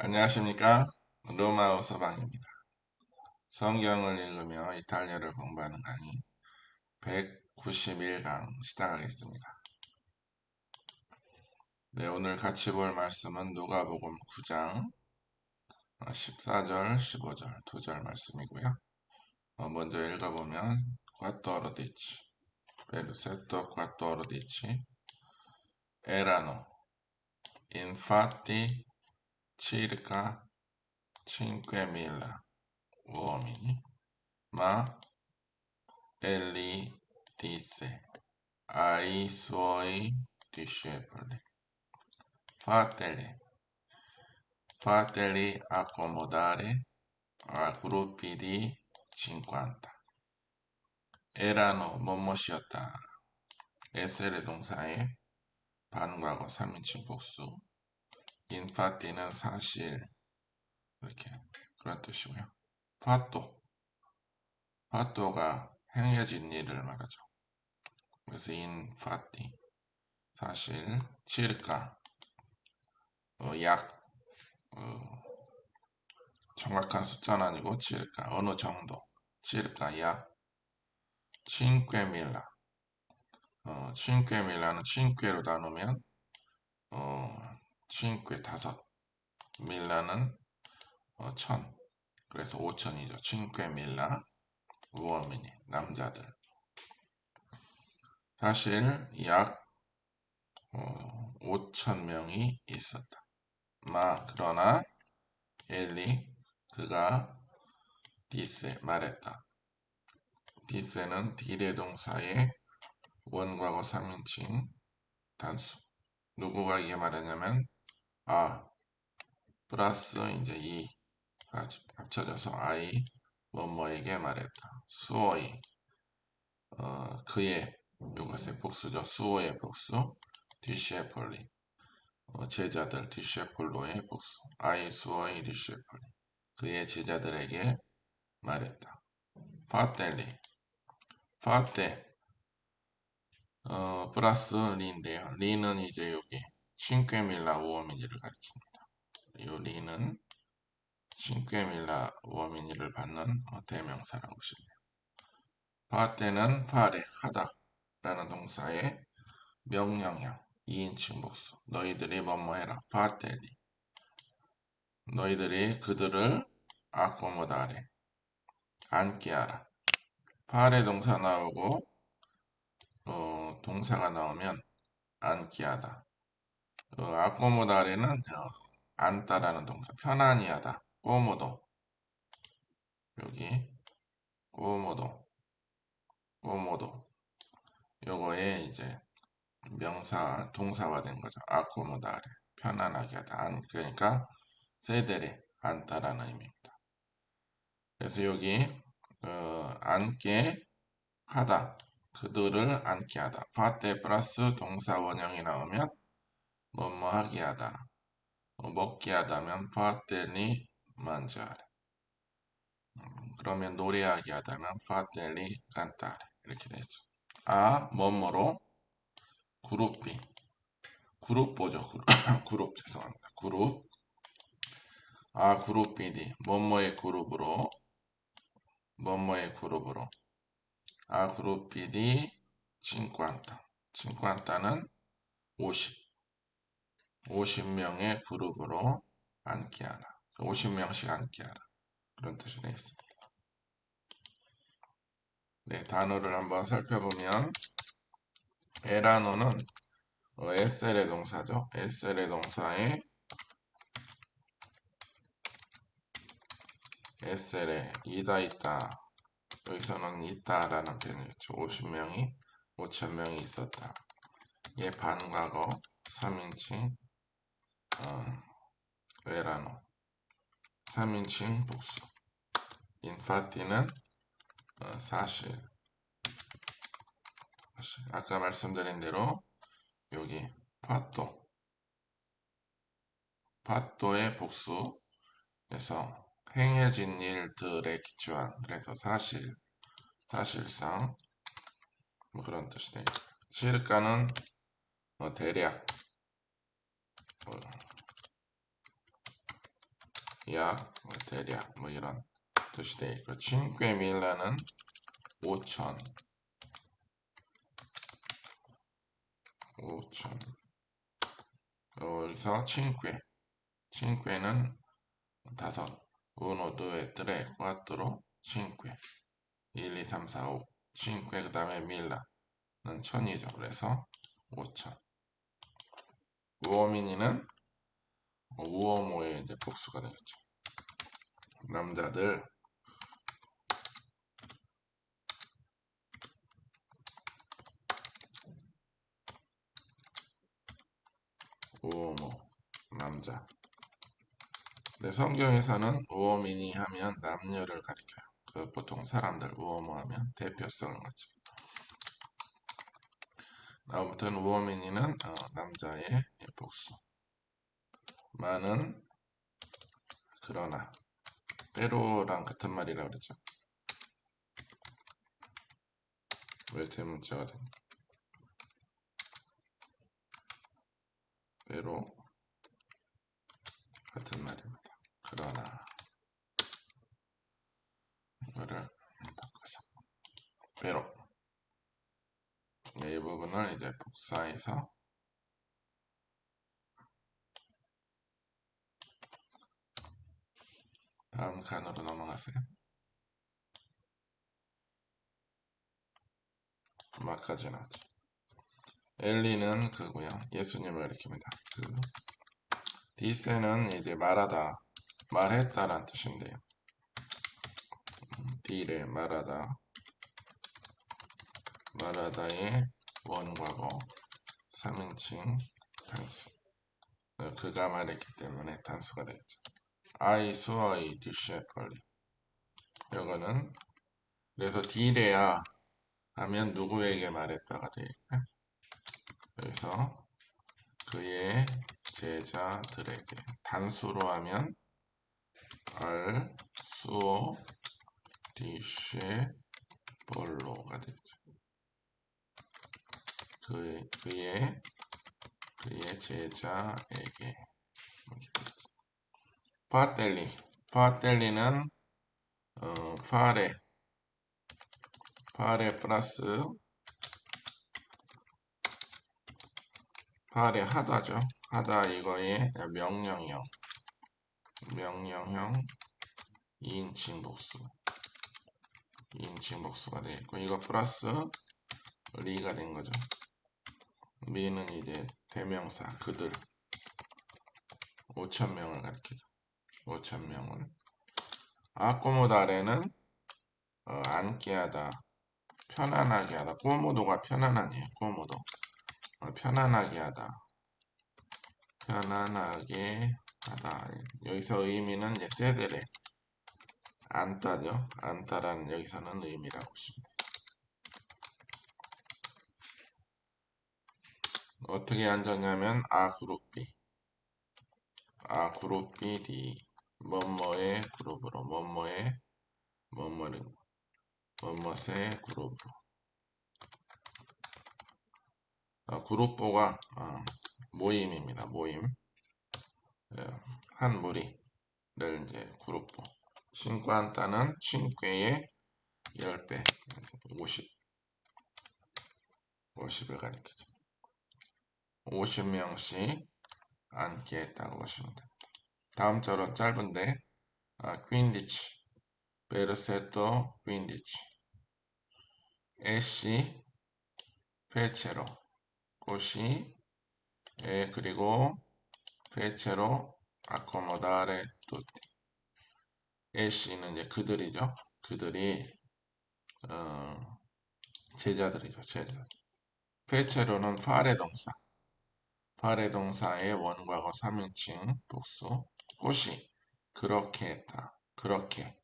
안녕하십니까? 로마어 서방입니다. 성경을 읽으며 이탈리아를 공부하는 강의 191강 시작하겠습니다. 네 오늘 같이 볼 말씀은 누가복음 9장 14절 15절 두 절 말씀이고요. 어, 먼저 읽어보면 quattro dici versetto quattro dici erano infatti circa 5.000 uomini, ma egli disse ai suoi discepoli, fateli, fateli accomodare a gruppi di 50. erano 뭐뭐시였다. 에셀의 동사에 반과거 3인칭 복수 인파티는 사실 이렇게 그런 뜻이고요. 파또. 파또가 행해진 일을 말하죠. 그래서 인파티 사실 칠까? 어, 약 어, 정확한 숫자는 아니고 칠까? 어느 정도? 칠까? 약. 칭꿰밀라. 어, 칭꿰밀라는 칭꿰로 나누면 어, 칭que 다섯 밀라는 어, 천. 그래서 오천이죠. 칭que 밀라 우어미니 남자들. 사실 약 어, 5천 명이 있었다. 마 그러나 엘리 그가 디세 말했다. 디세는 디레 동사의 원과거 3인칭 단수. 누구가 이게 말했냐면 아 플러스 이제 이가 합쳐져서 I 뭐뭐에게 말했다. 수어이 어, 그의 이것의 복수죠. 수어의 복수 디시에폴리 어, 제자들 디시에폴로의 복수 I 수어의 디시에폴리 그의 제자들에게 말했다. 파텔리 파테 어, 플러스 리인데요. 리는 이제 여기 싱퀘밀라 우어미니를 가리킵니다. 이 리는 싱퀘밀라 우어미니를 받는 어, 대명사라고 보시면 돼요. 파테는 파레 하다 라는 동사의 명령형 2인칭 복수. 너희들이 뭐뭐 해라. 파테리 너희들이 그들을 아코모다레 앉게 하라. 파레 동사 나오고 어, 동사가 나오면 앉게 하다 어, 아코모다레는 어, 앉다라는 동사 편안히 하다 꼬모도. 여기 꼬모도 꼬모도. 요거에 이제 명사 동사화된 거죠. 아코모다레 편안하게 하다 안, 그러니까 세데레 앉다라는 의미입니다. 그래서 여기 어, 앉게 하다 그들을 앉게 하다. 파테 플러스 동사 원형이 나오면 뭐뭐 하게 하다. 어, 먹게 하다면 파텔리 만자레 음, 그러면 노래하게 하다면 파텔리 칸타레 이렇게 되죠. 아 뭐뭐로? 그룹비 그룹 보죠 그룹, 그룹 죄송합니다. 그룹. 아 그룹비디 뭐뭐의 그룹으로? 뭐뭐의 그룹으로? 아 그룹비디 친구한다 친구한다는 50 50명의 그룹으로 앉게 하라. 50명씩 앉게 하라. 그런 뜻이 되어 있습니다. 네, 단어를 한번 살펴보면 에라노는 어, 에셀의 동사죠. 에셀의 동사에 에셀에 이다 있다 여기서는 있다라는 표현이죠. 50명이 5천명이 있었다. 얘 반과거 3인칭 어, 외라노? 3인칭 복수. 인파티는 어, 사실. 아까 말씀드린 대로 여기 파토. 파토의 복수에서 행해진 일들에 기초한 그래서 사실 사실상 뭐 그런 뜻이 되죠. 시르카는 뭐 대략 뭐 약, 뭐 대략 뭐 이런 뜻이 되어 있고 cinque milla는 5천 5천 여기서 cinque cinque는 다섯 uno, due, tre, cinque 1, 2, 3, 4, 5 cinque 그 다음에 milla는 천이죠 그래서 5천 우어미니는 우어모의 이제 복수가 되겠죠. 남자들. 우어모 남자. 근데 성경에서는 우어미니 하면 남녀를 가리켜요. 그 보통 사람들 우어모 하면 대표성을 갖죠. 아무튼 우어미니는 어, 남자의 복수 많은 그러나 빼로랑 같은 말이라 그러죠. 왜 대문자가 됩니까 빼로 같은 말입니다. 그러나 이거를 바꿔서 빼로. 이 부분을 이제 복사해서 다음 칸으로 넘어가세요. 마까지 나오죠. 엘리는 그고요. 예수님을 가리킵니다. 그 디세는 이제 말하다, 말했다란 뜻인데요. 디레 말하다, 말하다의 원과거 3인칭 단수. 그가 말했기 때문에 단수가 되겠죠. 아이 수어이 듀시에 펄리. 이거는 그래서 디레야 하면 누구에게 말했다가 되겠고요. 여기서 그의 제자들에게 단수로 하면 알 수오 디쉐 볼로가 되죠. 그의, 그의 그의 제자에게 파텔리 파텔리는 어, 파레 파레 플러스 파레 하다죠. 하다 이거의 명령형 명령형 2인칭 복수 2인칭 복수가 되겠고 이거 플러스 리가 된 거죠. 리는 이제 대명사 그들 5천명을 가리키죠. 5천명을. 아꼬모다레는 어, 앉게 하다 편안하게 하다. 꼬모도가 편안하네요. 꼬모도. 어, 편안하게 하다. 편안하게 하다. 여기서 의미는 이제 세데레 안따죠. 안따라는 여기서는 의미라고 보시면 어떻게 앉았냐면 아 그룹 B. 아 그룹 B D 뭐뭐의 그룹으로 뭐뭐의 뭐뭐를 뭐뭐의 그룹으로 어, 그룹보가 어, 모임입니다. 모임 예, 한 무리를 이제 그룹보 친구한따는 친구의 10배 50 50을 가리키죠. 50명씩 앉게 했다고 보시면 됩니다. 다음처럼 짧은데 아, 퀸리치 베르세토 퀸리치 에시 페체로 곳이 에 그리고 페체로 아코모다레 tutti 에시는 이제 그들이죠. 그들이 어, 제자들이죠. 제자. 페체로는 파레 동사. 파레 동사의 원과거 3인칭 복수. 꽃이 그렇게 했다. 그렇게.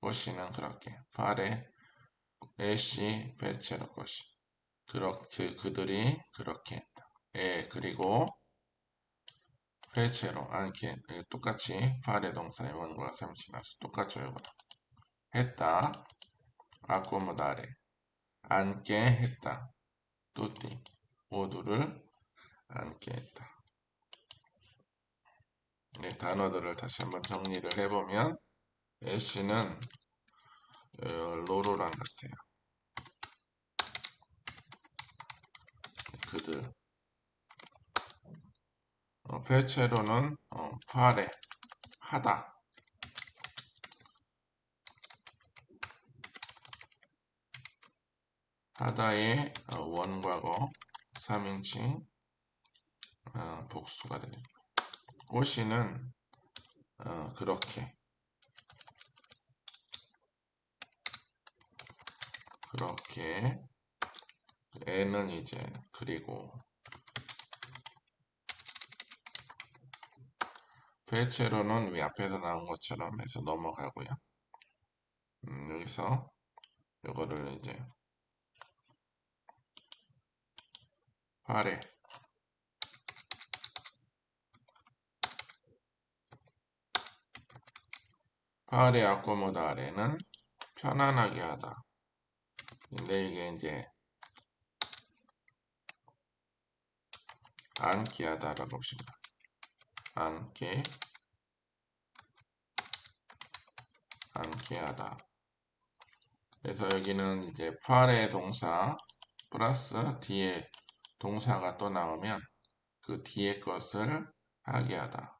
꽃이는 그렇게. 파레 에시 페체로 꽃이. 그렇게 그들이 그렇게 했다. 예, 그리고 페체로 안게 예, 똑같이 파레 동사의 원과 삼치나서 똑같죠 이거 했다 아코모다레 앉게 했다 뚜띠 모두를 앉게 했다 네, 단어들을 다시 한번 정리를 해보면 애쉬는 어, 로로랑 같아요. 그들 어, 페체로는 어, 파레 하다 하다의 어, 원과거 3인칭 어, 복수가 되죠. 꽃이는 어, 그렇게 그렇게 애는 이제 그리고 배체로는 위 앞에서 나온 것처럼 해서 넘어가고요. 음, 여기서 이거를 이제 파레 파레 아코모다레는 편안하게 하다. 근데 이게 이제 앉게 하다라고 봅시다. 앉게 앉게 하다. 그래서 여기는 이제 파레 동사 플러스 뒤에 동사가 또 나오면 그 뒤에 것을 하게 하다.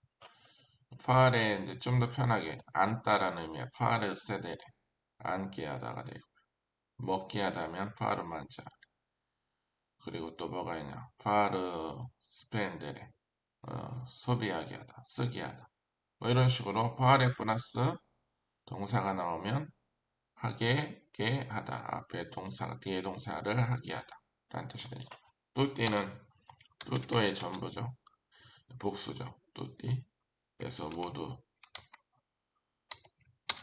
파레 이제 좀 더 편하게 앉다라는 의미의 파레 세데레 앉게 하다가 되고 먹게 하다면 파르 만자. 그리고 또 뭐가 있냐? 파르 스펜데레 어, 소비하게 하다 쓰게 하다. 뭐 이런 식으로 파레 플러스 동사가 나오면 하게 게 하다. 앞에 동사 뒤에 동사를 하게 하다. 라는 뜻이 되죠 뚜띠는 뚜또의 전부죠. 복수죠. 뚜띠 그래서 모두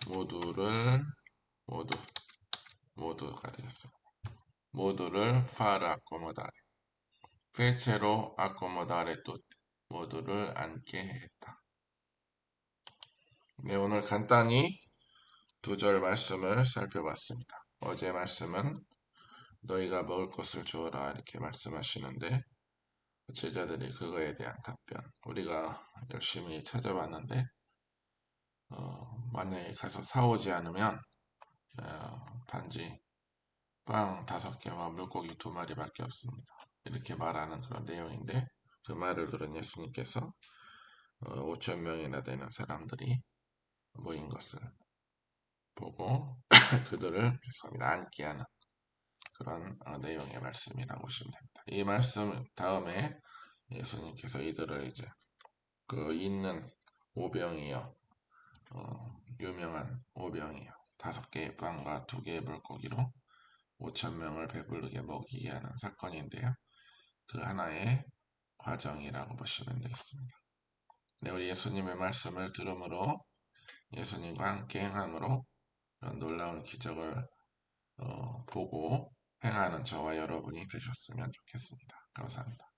모두를 모두 모두가 되겠어. 모두를 far accomodare fecero accomodare tutti 모두를 앉게 했다. 네 오늘 간단히 두 절 말씀을 살펴봤습니다. 어제 말씀은 너희가 먹을 것을 주어라 이렇게 말씀하시는데 제자들이 그거에 대한 답변. 우리가 열심히 찾아봤는데 어, 만약에 가서 사오지 않으면 어, 단지 빵 다섯 개와 물고기 두 마리밖에 없습니다. 이렇게 말하는 그런 내용인데 그 말을 들은 예수님께서 어, 5천 명이나 되는 사람들이 모인 것을 보고 그들을 죄송합니다. 앉게 하는 그런 어, 내용의 말씀이라고 보시면 됩니다. 이 말씀 다음에 예수님께서 이들을 이제 그 있는 오병이요 어, 유명한 오병이요 다섯 개의 빵과 두 개의 물고기로 5천 명을 배부르게 먹이게 하는 사건인데요. 그 하나의 과정이라고 보시면 되겠습니다. 네, 우리 예수님의 말씀을 들음으로 예수님과 함께 행함으로 놀라운 기적을 어, 보고 행하는 저와 여러분이 되셨으면 좋겠습니다. 감사합니다.